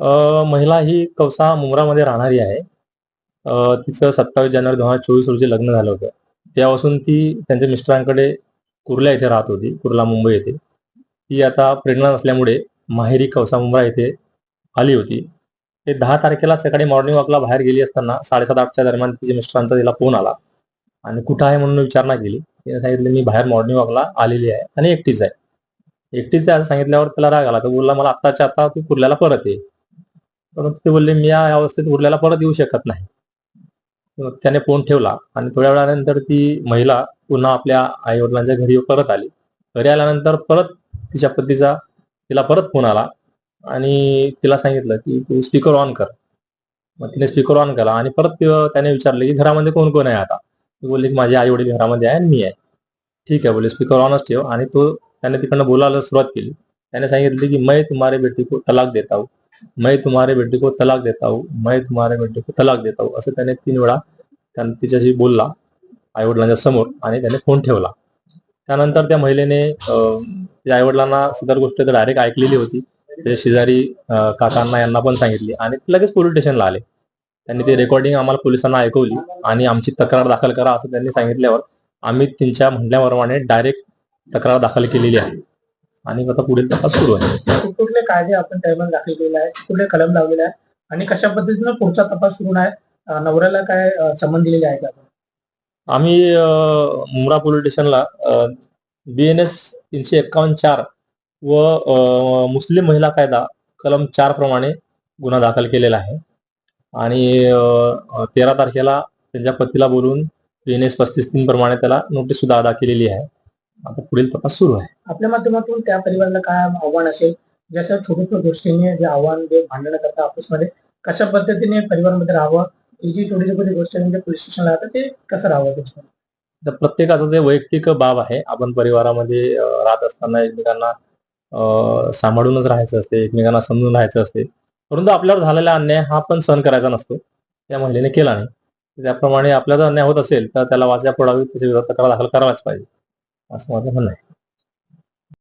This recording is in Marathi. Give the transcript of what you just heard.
महिला ही कवसा मुंब्रामध्ये राहणारी आहे. तिचं सत्तावीस जानेवारी दोन हजार चोवीस रोजी लग्न झालं होतं. तेव्हापासून ती त्यांच्या मिस्टरांकडे कुर्ला येथे राहत होती कुर्ला मुंबई येथे. ती आता प्रेग्नंट असल्यामुळे माहेरी कवसा मुंब्रा येथे आली होती. ते दहा तारखेला सकाळी मॉर्निंग वॉकला बाहेर गेली असताना साडेसात आठच्या दरम्यान तिच्या मिस्टरांचा तिला फोन आला. आणि कुठं आहे म्हणून विचारणा केली. तिने सांगितलं मी बाहेर मॉर्निंग वॉकला आलेली आहे आणि एकटीच आहे. एकटीच आहे असं सांगितल्यावर त्याला राग आला. तो बोलला मला आत्ताच्या आता तू कुर्ल्याला परत ये. परंतु ते बोलले मी या अवस्थेत उरल्याला परत येऊ शकत नाही. त्याने फोन ठेवला आणि थोड्या वेळानंतर ती महिला पुन्हा आपल्या आई वडिलांच्या घरी परत आली. घरी आल्यानंतर परत तिच्या पतीचा तिला परत फोन आला आणि तिला सांगितलं की तू स्पीकर ऑन कर. मग तिने स्पीकर ऑन केला आणि परत त्याने विचारलं की घरामध्ये कोण कोण आहे आता? ती बोलली की माझे आई वडील घरामध्ये आहे आणि मी आहे. ठीक आहे बोले स्पीकर ऑनच ठेव. आणि तो त्याने तिकडनं बोलायला सुरुवात केली. त्याने सांगितले की मै तुम्हारे बेटी को तलाक देता हूँ. मैं तुम्हारे बेटे को तलाक देता हूँ मैं तुम्हारे बेटे को तलाक देता हूँ असं त्याने तीन वेळा तिच्याशी बोलला आई वडिलांच्या समोर आणि त्याने फोन ठेवला. त्यानंतर त्या महिलेने आई वडिलांना सदर गोष्ट डायरेक्ट ऐकलेली होती. त्याच्या शेजारी काकांना यांना पण सांगितली आणि लगेच पोलीस स्टेशनला आले. त्यांनी ते रेकॉर्डिंग आम्हाला पोलिसांना ऐकवली आणि आमची तक्रार दाखल करा असं त्यांनी सांगितल्यावर आम्ही त्यांच्या म्हणण्याप्रमाणे डायरेक्ट तक्रार दाखल केलेली आहे. आणि आता पुढील तपास सुरू आहे. कुठले कायदे आपण त्यामध्ये दाखल केलेले आहे कुठले कलम लावलेले आहे आणि कशा पद्धतीनं पुढचा तपास सुरू आहे? नवऱ्याला काय संबंध दिलेले आहे का? आम्ही मुंब्रा पोलीस स्टेशनला बी एन एस तीनशे एक्कावन्न चार व मुस्लिम महिला कायदा कलम चार प्रमाणे गुन्हा दाखल केलेला आहे. आणि तेरा तारखेला त्यांच्या पतीला बोलून बी एन एस पस्तीस तीन प्रमाणे त्याला नोटीस सुद्धा अदा केलेली आहे. आता पुढील तपास सुरू आहे. आपल्या माध्यमातून त्या परिवाराला काय आव्हान असेल? जसं छोट्या छोट्या गोष्टीने जे आव्हान जे भांडणं करतात आपसमध्ये कशा पद्धतीने परिवारामध्ये राहावं? ही जी छोटी छोटी गोष्ट म्हणजे पोलीस स्टेशनला राहतं ते कसं राहावं तर प्रत्येकाचं ते वैयक्तिक बाब आहे आपण परिवारामध्ये राहत असताना एकमेकांना सांभाळूनच राहायचं असते एकमेकांना समजून राहायचं असते. परंतु आपल्यावर झालेला अन्याय हा पण सहन करायचा नसतो. त्या महिलेने केला नाही. त्याप्रमाणे आपल्याला अन्याय होत असेल तर त्याला वाचा पडावी त्याच्या विरोधात तक्रार दाखल करायलाच पाहिजे. असं माझं म्हणणं आहे.